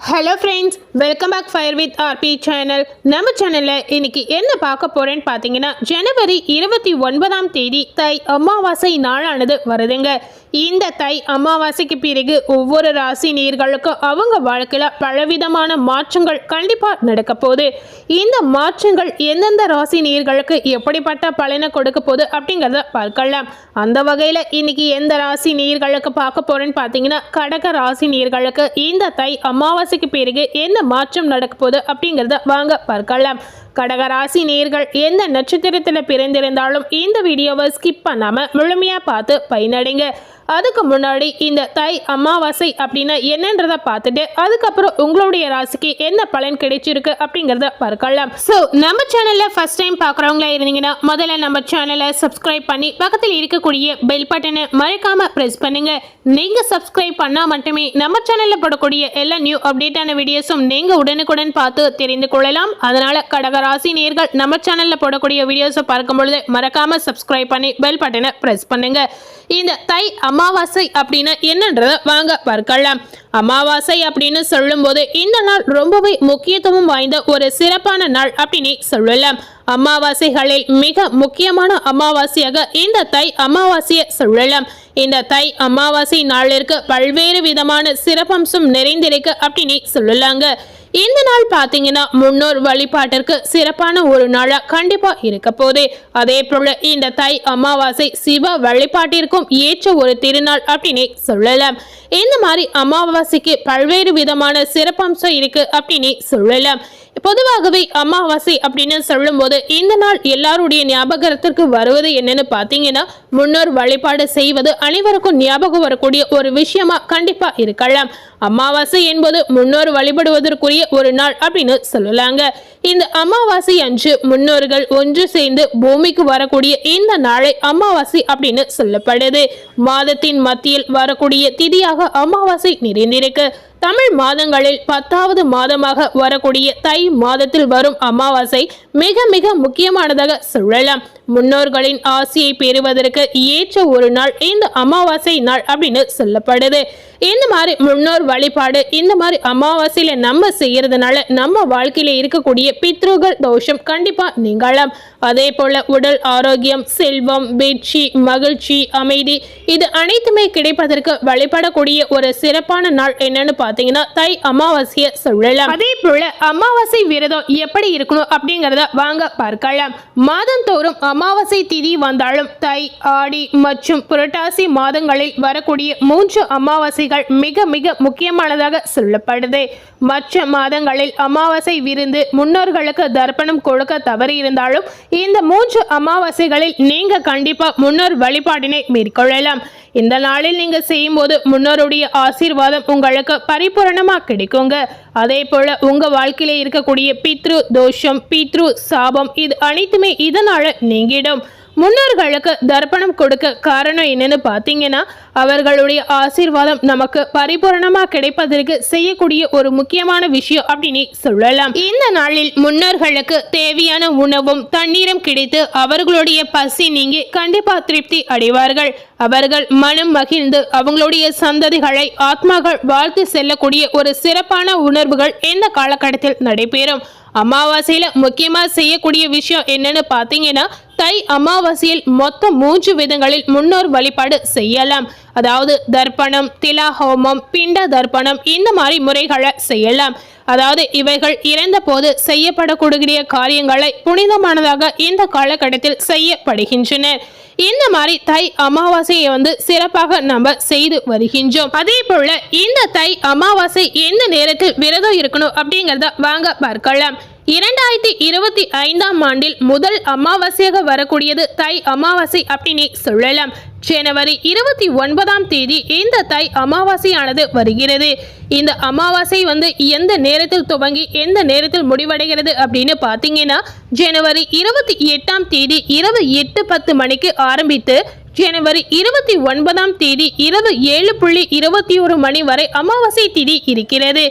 Hello friends welcome back fire with RP channel நம்ம சேனலில் இன்னைக்கு என்ன பார்க்க போகிறேன்னு பார்த்தீங்கன்னா ஜனவரி இருபத்தி ஒன்பதாம் தேதி தை அமாவாசை நாளானது வருதுங்க. இந்த தை அமாவாசைக்கு பிறகு ஒவ்வொரு ராசி நீர்களுக்கும் அவங்க வாழ்க்கையில் பலவிதமான மாற்றங்கள் கண்டிப்பாக நடக்க போகுது. இந்த மாற்றங்கள் எந்தெந்த ராசி நீர்களுக்கு எப்படிப்பட்ட பலனை கொடுக்க போகுது அப்படிங்கிறத பார்க்கலாம். அந்த வகையில் இன்னைக்கு எந்த ராசி நீர்களுக்கு பார்க்க போகிறேன்னு பார்த்தீங்கன்னா கடக ராசி நீர்களுக்கு இந்த தை அமாவாசைக்கு பிறகு என்ன மாற்றம் நடக்க போகுது அப்படிங்கிறத வாங்க பார்க்கலாம். கடக ராசி நேர்கள் எந்த நட்சத்திரத்தில் பிறந்திருந்தாலும் இந்த வீடியோவை ஸ்கிப் பண்ணாமல் முழுமையாக பார்த்து பயனடைங்க. அதுக்கு முன்னாடி இந்த தை அமாவாசை அப்படின்னா என்னன்றதை பார்த்துட்டு அதுக்கப்புறம் உங்களுடைய ராசிக்கு என்ன பலன் கிடைச்சிருக்கு அப்படிங்கிறத பார்க்கலாம். ஸோ நம்ம சேனலில் ஃபர்ஸ்ட் டைம் பார்க்குறவங்களா இருந்தீங்கன்னா முதல்ல நம்ம சேனலை சப்ஸ்கிரைப் பண்ணி பக்கத்தில் இருக்கக்கூடிய பெல் பட்டனை மறக்காமல் ப்ரெஸ் பண்ணுங்க. நீங்கள் சப்ஸ்கிரைப் பண்ணால் மட்டுமே நம்ம சேனலில் போடக்கூடிய எல்லா நியூ அப்டேட்டான வீடியோஸும் நீங்கள் உடனுக்குடன் பார்த்து தெரிந்து கொள்ளலாம். அதனால் ராசி நேர்கள் நம்ம சேனலில் போடக்கூடிய வீடியோஸை பார்க்கும் பொழுது மறக்காமல் சப்ஸ்கிரைப் பண்ணி பெல் பட்டனை ப்ரெஸ் பண்ணுங்க. இந்த தை அமாவாசை அப்படின்னா என்னன்றதை வாங்க பார்க்கலாம். அமாவாசை அப்படின்னு சொல்லும்போது இந்த நாள் ரொம்பவே முக்கியத்துவம் வாய்ந்த ஒரு சிறப்பான நாள் அப்படின்னு சொல்லலாம். அமாவாசைகளில் மிக முக்கியமான அமாவாசையாக இந்த தை அமாவாசையை சொல்லலாம். இந்த தை அமாவாசை நாளிற்கு பல்வேறு விதமான சிறப்பம்சம் நிறைந்திருக்கு அப்படின்னு சொல்லலாங்க. இந்த நாள் பார்த்தீங்கன்னா முன்னோர் வழிபாட்டிற்கு சிறப்பான ஒரு நாளாக கண்டிப்பாக இருக்க போதே. அதே போல இந்த தை அமாவாசை சிவ வழிபாட்டிற்கும் ஏற்ற ஒரு திருநாள் அப்படின்னு சொல்லலாம். இந்த மாதிரி அமாவாசைக்கு பல்வேறு விதமான சிறப்பம்சம் இருக்கு அப்படின்னு சொல்லலாம். பொதுவாகவே அமாவாசை அப்படின்னு சொல்லும்போது இந்த நாள் எல்லாருடைய ஞாபகத்திற்கு வருவது என்னன்னு பார்த்தீங்கன்னா முன்னோர் வழிபாடு செய்வது அனைவருக்கும் ஞாபகம் வரக்கூடிய ஒரு விஷயமா கண்டிப்பா இருக்கலாம். அமாவாசை என்பது முன்னோர் வழிபடுவதற்குரிய ஒரு நாள் அப்படின்னு சொல்லலாங்க. இந்த அமாவாசை அன்று முன்னோர்கள் ஒன்று சேர்ந்து பூமிக்கு வரக்கூடிய இந்த நாளை அமாவாசை அப்படின்னு சொல்லப்படுது. மாதத்தின் மத்தியில் வரக்கூடிய திதியாக அமாவாசை நிறைந்திருக்கு. தமிழ் மாதங்களில் பத்தாவது மாதமாக வரக்கூடிய தை மாதத்தில் வரும் அமாவாசை மிக மிக முக்கியமானதாக சொல்லலாம். முன்னோர்களின் ஆசையை பெறுவதற்கு ஏற்ற ஒரு நாள் இந்த அமாவாசை நாள் அப்படின்னு சொல்லப்படுது. இந்த மாதிரி முன்னோர் வழிபாடு இந்த மாதிரி அமாவாசையில நம்ம செய்யறதுனால நம்ம வாழ்க்கையில இருக்கக்கூடிய பித்ருகள் தோஷம் கண்டிப்பா நீங்கலாம். அதே போல உடல் ஆரோக்கியம் செல்வம் வெற்றி மகிழ்ச்சி அமைதி இது அனைத்துமே கிடைப்பதற்கு வழிபடக்கூடிய ஒரு சிறப்பான நாள் என்னன்னு பார்த்தீங்கன்னா தை அமாவாசையை சொல்லலாம். அதே போல அமாவாசை விரதம் எப்படி இருக்கணும் அப்படிங்கிறத வாங்க பார்க்கலாம். மாதந்தோறும் அமாவாசை திதி வந்தாலும் தை ஆடி மற்றும் புரட்டாசி மாதங்களில் வரக்கூடிய மூன்று அமாவாசைகள் மிக மிக முக்கியமானதாக சொல்லப்படுது. மற்ற மாதங்களில் அமாவாசை விருந்து முன்னோர்களுக்கு தர்ப்பணம் கொடுக்க தவறி இருந்தாலும் இந்த மூன்று அமாவாசைகளில் நீங்க கண்டிப்பா முன்னோர் வழிபாடினை மேற்கொள்ளலாம். இந்த நாளில் நீங்க செய்யும்போது முன்னோருடைய ஆசீர்வாதம் உங்களுக்கு பரிபூரணமா கிடைக்குங்க. அதே போல உங்க வாழ்க்கையில இருக்கக்கூடிய பித்ரு தோஷம் பித்ரு சாபம் இது அனைத்துமே இதனால நீங்கிடும். முன்னோர்களுக்கு தர்ப்பணம் கொடுக்க காரணம் என்னன்னு பார்த்தீங்கன்னா அவர்களுடைய ஆசீர்வாதம் நமக்கு பரிபூரணமாக கிடைப்பதற்கு செய்யக்கூடிய ஒரு முக்கியமான விஷயம் அப்படின்னு சொல்லலாம். இந்த நாளில் முன்னோர்களுக்கு தேவையான உணவும் தண்ணீரும் கிடைத்து அவர்களுடைய பசி நீங்கி கண்டிப்பா திருப்தி அடைவார்கள். அவர்கள் மனம் மகிழ்ந்து அவங்களுடைய சந்ததிகளை ஆத்மாக்கள் வாழ்த்து செல்லக்கூடிய ஒரு சிறப்பான உணர்வுகள் இந்த காலகட்டத்தில் நடைபெறும். அமாவாசையில் முக்கியமாக செய்யக்கூடிய விஷயம் என்னன்னு பார்த்தீங்கன்னா தை அமாவாசையில் மொத்தம் மூன்று விதங்களில் முன்னோர் வழிபாடு செய்யலாம். அதாவது தர்ப்பணம் திலா ஹோமம் பிண்ட தர்ப்பணம் இந்த மாதிரி முறைகளை செய்யலாம். அதாவது இவைகள் இறந்த போது செய்யப்படக்கூடிய காரியங்களை புனிதமானதாக இந்த காலகட்டத்தில் செய்யப்படுகின்றன. இந்த மாதிரி தை அமாவாசையை வந்து சிறப்பாக நம்ம செய்து வருகின்றோம். அதே போல இந்த தை அமாவாசை எந்த நேரத்தில் விரதம் இருக்கணும் அப்படிங்கிறத வாங்க பார்க்கலாம். இரண்டாயிரத்தி இருபத்தி ஐந்தாம் ஆண்டில் முதல் அமாவாசையாக வரக்கூடியது தை அமாவாசை அப்படின்னு சொல்லலாம். ஜனவரி இருபத்தி ஒன்பதாம் தேதி இந்த தை அமாவாசையானது வருகிறது. இந்த அமாவாசை வந்து எந்த நேரத்தில் துவங்கி எந்த நேரத்தில் முடிவடைகிறது அப்படின்னு பார்த்தீங்கன்னா ஜனவரி இருபத்தி எட்டாம் தேதி இரவு எட்டு பத்து மணிக்கு ஆரம்பித்து ஜனவரி இருபத்தி ஒன்பதாம் தேதி இரவு ஏழு புள்ளி இருபத்தி ஒரு மணி வரை அமாவாசை திதி இருக்கிறது.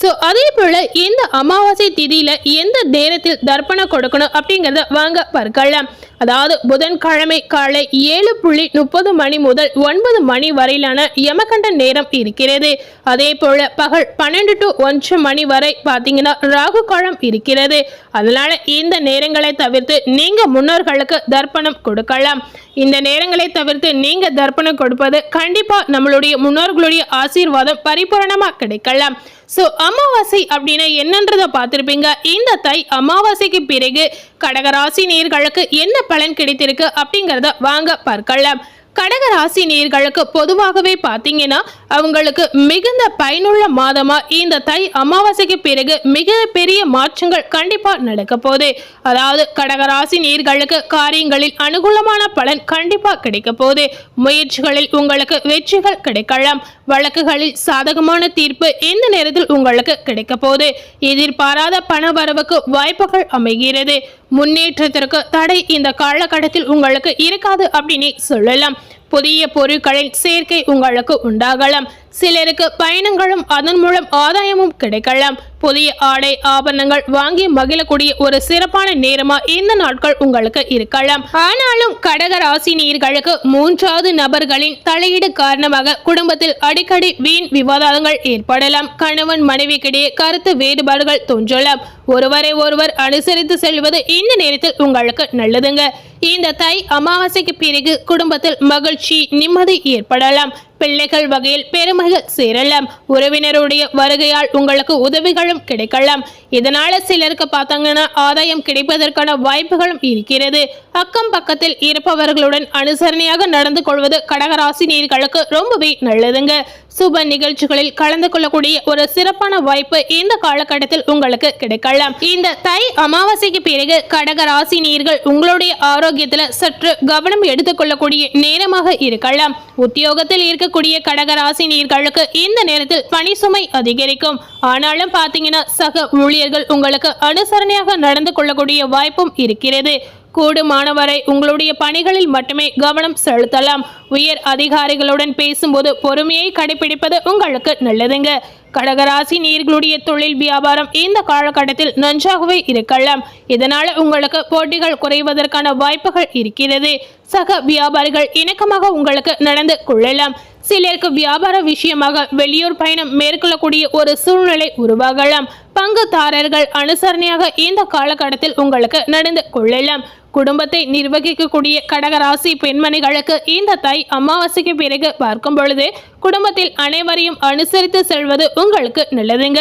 ஸோ அதே போல் இந்த அமாவாசை திதியில் எந்த நேரத்தில் தர்ப்பணம் கொடுக்கணும் அப்படிங்கிறத வாங்க பார்க்கலாம். அதாவது புதன்கிழமை காலை ஏழு புள்ளி முப்பது மணி முதல் ஒன்பது மணி வரையிலான யமகண்ட நேரம் இருக்கிறது. அதே போல பகல் பன்னெண்டு டு ஒன்று மணி வரை பார்த்தீங்கன்னா ராகு காலம் இருக்கிறது. அதனால இந்த நேரங்களை தவிர்த்து நீங்க முன்னோர்களுக்கு தர்ப்பணம் கொடுக்கலாம். இந்த நேரங்களை தவிர்த்து நீங்க தர்ப்பணம் கொடுப்பது கண்டிப்பா நம்மளுடைய முன்னோர்களுடைய ஆசீர்வாதம் பரிபூரணமா கிடைக்கலாம். ஸோ அமாவாசை அப்படின்னா என்னன்றதை பார்த்துருப்பீங்க. இந்த தை அமாவாசைக்கு பிறகு கடகராசி நேர்களுக்கு என்ன பலன் கிடைத்திருக்கு அப்படிங்கிறத வாங்க பார்க்கலாம். கடகராசி நேர்களுக்கு பொதுவாகவே பார்த்தீங்கன்னா அவங்களுக்கு மிகுந்த பயனுள்ள மாதமா இந்த தை அமாவாசைக்கு பிறகு மிக பெரிய மாற்றங்கள் கண்டிப்பா நடக்க போகுது. அதாவது கடகராசி நீர்களுக்கு காரியங்களில் அனுகூலமான பலன் கண்டிப்பா கிடைக்க போகுது. முயற்சிகளில் உங்களுக்கு வெற்றிகள் கிடைக்கலாம். வழக்குகளில் சாதகமான தீர்ப்பு இந்த நேரத்தில் உங்களுக்கு கிடைக்க போகுது. எதிர்பாராத பண வரவுக்கு வாய்ப்புகள் அமைகிறது. முன்னேற்றத்திற்கு தடை இந்த காலகட்டத்தில் உங்களுக்கு இருக்காது அப்படின்னு சொல்லலாம். புதிய பொருட்களின் சேர்க்கை உங்களுக்கு உண்டாகலாம். சிலருக்கு பயணங்களும் அதன் மூலம் ஆதாயமும் கிடைக்கலாம். புதிய ஆடை ஆபரணங்கள் வாங்கி மகிழக்கூடிய ஒரு சிறப்பான நேரமா இந்த நாட்கள் உங்களுக்கு இருக்கலாம். ஆனாலும் கடக ராசி நீர்களுக்கு மூன்றாவது நபர்களின் தலையீடு காரணமாக குடும்பத்தில் அடிக்கடி வீண் விவாதங்கள் ஏற்படலாம். கணவன் மனைவிக்கிடையே கருத்து வேறுபாடுகள் தோன்றலாம். ஒருவரை ஒருவர் அனுசரித்து செல்வது இந்த நேரத்தில் உங்களுக்கு நல்லதுங்க. இந்த தை அமாவாசைக்கு பிறகு குடும்பத்தில் மகிழ்ச்சி நிம்மதி ஏற்படலாம். பிள்ளைகள் வகையில் பெருமைகள் சேரலாம் உறவினருடைய வருகையால் உங்களுக்கு உதவிகளும் கிடைக்கலாம். இதனால சிலருக்கு பார்த்தாங்கன்னா ஆதாயம் கிடைப்பதற்கான வாய்ப்புகளும் இருக்கிறது. அக்கம் பக்கத்தில் இருப்பவர்களுடன் அனுசரணையாக நடந்து கொள்வது கடகராசி நீர்களுக்கு ரொம்பவே நல்லதுங்க. சுப நிகழ்ச்சிகளில் கலந்து கொள்ளக்கூடிய ஒரு சிறப்பான வாய்ப்பு இந்த காலகட்டத்தில் உங்களுக்கு கிடைக்கலாம். இந்த தை அமாவாசைக்கு பிறகு கடக ராசி நீர்கள் உங்களுடைய ஆரோக்கியத்தில் சற்று கவனம் எடுத்துக்கொள்ளக்கூடிய நேரமாக இருக்கலாம். உத்தியோகத்தில் இருக்கக்கூடிய கடக ராசி நீர்களுக்கு இந்த நேரத்தில் பணி சுமை அதிகரிக்கும். ஆனாலும் பார்த்தீங்கன்னா சக ஊழியர்கள் உங்களுக்கு அனுசரணையாக நடந்து கொள்ளக்கூடிய வாய்ப்பும் இருக்கிறது. கூடுமானவரை உங்களுடைய பணிகளில் மட்டுமே கவனம் செலுத்தலாம். உயர் அதிகாரிகளுடன் பேசும்போது பொறுமையை கடைபிடிப்பது உங்களுக்கு நல்லதுங்க. கடகராசி நீர்களுடைய தொழில் வியாபாரம் இந்த காலகட்டத்தில் நன்றாகவே இருக்கலாம். இதனால உங்களுக்கு போட்டிகள் குறைவதற்கான வாய்ப்புகள் இருக்கிறது. சக வியாபாரிகள் இணக்கமாக உங்களுக்கு நடந்து கொள்ளலாம். சிலருக்கு வியாபார விஷயமாக வெளியூர் பயணம் மேற்கொள்ளக்கூடிய ஒரு சூழ்நிலை உருவாகலாம். பங்குதாரர்கள் அனுசரணையாக இந்த காலகட்டத்தில் உங்களுக்கு நடந்து கொள்ளலாம். குடும்பத்தை நிர்வகிக்கக்கூடிய கடகராசி பெண்மணிகளுக்கு இந்த தை அமாவாசைக்கு பிறகு பார்க்கும் பொழுது குடும்பத்தில் அனைவரையும் அனுசரித்து செல்வது உங்களுக்கு நல்லதுங்க.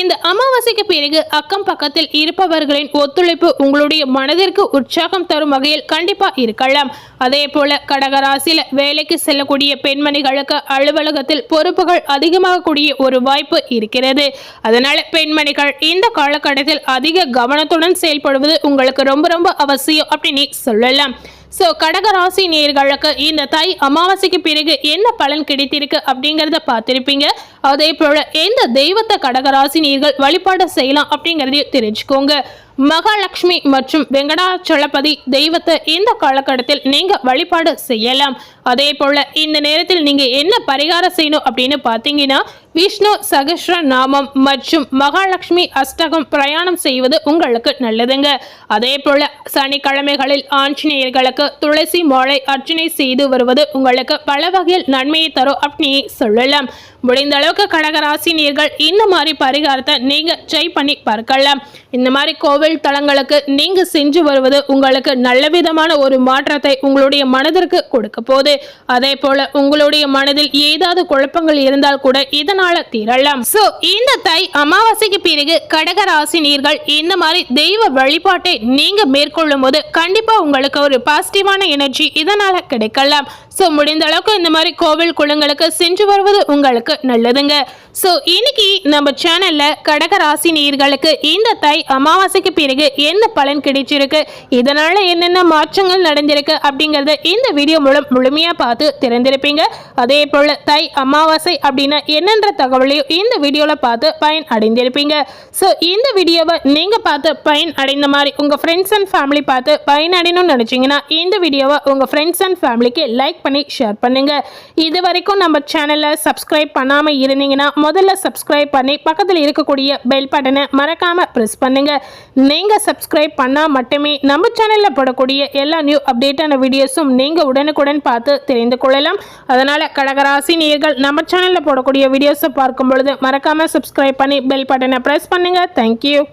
இந்த அமாவாசைக்கு பிறகு அக்கம் பக்கத்தில் இருப்பவர்களின் ஒத்துழைப்பு உங்களுடைய மனதிற்கு உற்சாகம் தரும் வகையில் கண்டிப்பா இருக்கலாம். அதே போல கடகராசியில வேலைக்கு செல்லக்கூடிய பெண்மணிகளுக்கு அலுவலகத்தில் பொறுப்புகள் அதிகமாகக்கூடிய ஒரு வாய்ப்பு இருக்கிறது. அதனால பெண்மணிகள் இந்த காலகட்டத்தில் அதிக கவனத்துடன் செயல்படுவது உங்களுக்கு ரொம்ப ரொம்ப அவசியம் அப்படின்னு சொல்லலாம். ஸோ கடகராசி நேர்களுக்கு இந்த தை அமாவாசைக்கு பிறகு என்ன பலன் கிடைத்திருக்கு அப்படிங்கிறத பார்த்துருப்பீங்க. அதே போல் எந்த தெய்வத்தை கடகராசி நீர்கள் வழிபாடு செய்யலாம் அப்படிங்கிறதையும் தெரிஞ்சுக்கோங்க. மகாலட்சுமி மற்றும் வெங்கடாச்சலபதி தெய்வத்தை இந்த காலகட்டத்தில் நீங்கள் வழிபாடு செய்யலாம்? அதே போல் இந்த நேரத்தில் நீங்கள் என்ன பரிகாரம் செய்யணும் அப்படின்னு பார்த்தீங்கன்னா விஷ்ணு சகஸ்ர நாமம் மற்றும் மகாலட்சுமி அஷ்டகம் பிரயாணம் செய்வது உங்களுக்கு நல்லதுங்க. அதே போல சனிக்கிழமைகளில் ஆஞ்சநேயர்களுக்கு துளசி மாலை அர்ச்சனை செய்து வருவது உங்களுக்கு பல வகையில் நன்மையை தரும் அப்படின்னு சொல்லலாம். முடிந்த அளவுக்கு கடகராசினியர்கள் இந்த மாதிரி பரிகாரத்தை நீங்க ட்ரை பண்ணி பார்க்கலாம். இந்த மாதிரி கோவில் தலங்களுக்கு நீங்க செஞ்சு வருவது உங்களுக்கு நல்ல விதமான ஒரு மாற்றத்தை உங்களுடைய மனதிற்கு கொடுக்க போது அதே போல உங்களுடைய மனதில் ஏதாவது குழப்பங்கள் இருந்தால் கூட இதனால தீரலாம். சோ இந்த தை அமாவாசைக்கு பிறகு கடகராசினியர்கள் இந்த மாதிரி தெய்வ வழிபாட்டை நீங்க மேற்கொள்ளும் போது கண்டிப்பா உங்களுக்கு ஒரு பாசிட்டிவான எனர்ஜி இதனால கிடைக்கலாம். ஸோ முடிந்த அளவுக்கு இந்த மாதிரி கோவில் குளங்களுக்கு சென்று வருவது உங்களுக்கு நல்லதுங்க. ஸோ இன்னைக்கு நம்ம சேனலில் கடக ராசி நேர்களுக்கு இந்த தை அமாவாசைக்கு பிறகு என்ன பலன் கிடைச்சிருக்கு? இதனால் என்னென்ன மாற்றங்கள் நடந்திருக்கு அப்படிங்கிறத இந்த வீடியோ மூலம் முழுமையாக பார்த்து தெரிந்திருப்பீங்க. அதே போல் தை அமாவாசை அப்படின்னா என்னென்ற தகவலையும் இந்த வீடியோவில் பார்த்து பயன் அடைந்திருப்பீங்க. ஸோ இந்த வீடியோவை நீங்கள் பார்த்து பயன் அடைந்த மாதிரி உங்கள் ஃப்ரெண்ட்ஸ் அண்ட் ஃபேமிலி பார்த்து பயன் அடையணும்னு நினச்சிங்கன்னா இந்த வீடியோவை உங்கள் ஃப்ரெண்ட்ஸ் அண்ட் ஃபேமிலிக்கு லைக் பண்ணி ஷேர் பண்ணுங்கள் இது வரைக்கும் நம்ம சேனலை சப்ஸ்கிரைப் பண்ணாமல் இருந்தீங்கன்னா முதல்ல சப்ஸ்கிரைப் பண்ணி பக்கத்தில் இருக்கக்கூடிய பெல் பட்டனை மறக்காமல் ப்ரெஸ் பண்ணுங்கள் நீங்கள் சப்ஸ்கிரைப் பண்ணால் மட்டுமே நம்ம சேனலில் போடக்கூடிய எல்லா நியூ அப்டேட்டான வீடியோஸும் நீங்கள் உடனுக்குடன் பார்த்து தெரிந்து கொள்ளலாம். அதனால் கடகராசி நேயர்கள் நம்ம சேனலில் போடக்கூடிய வீடியோஸை பார்க்கும் பொழுது மறக்காமல் சப்ஸ்கிரைப் பண்ணி பெல் பட்டனை ப்ரெஸ் பண்ணுங்கள் தேங்க்யூ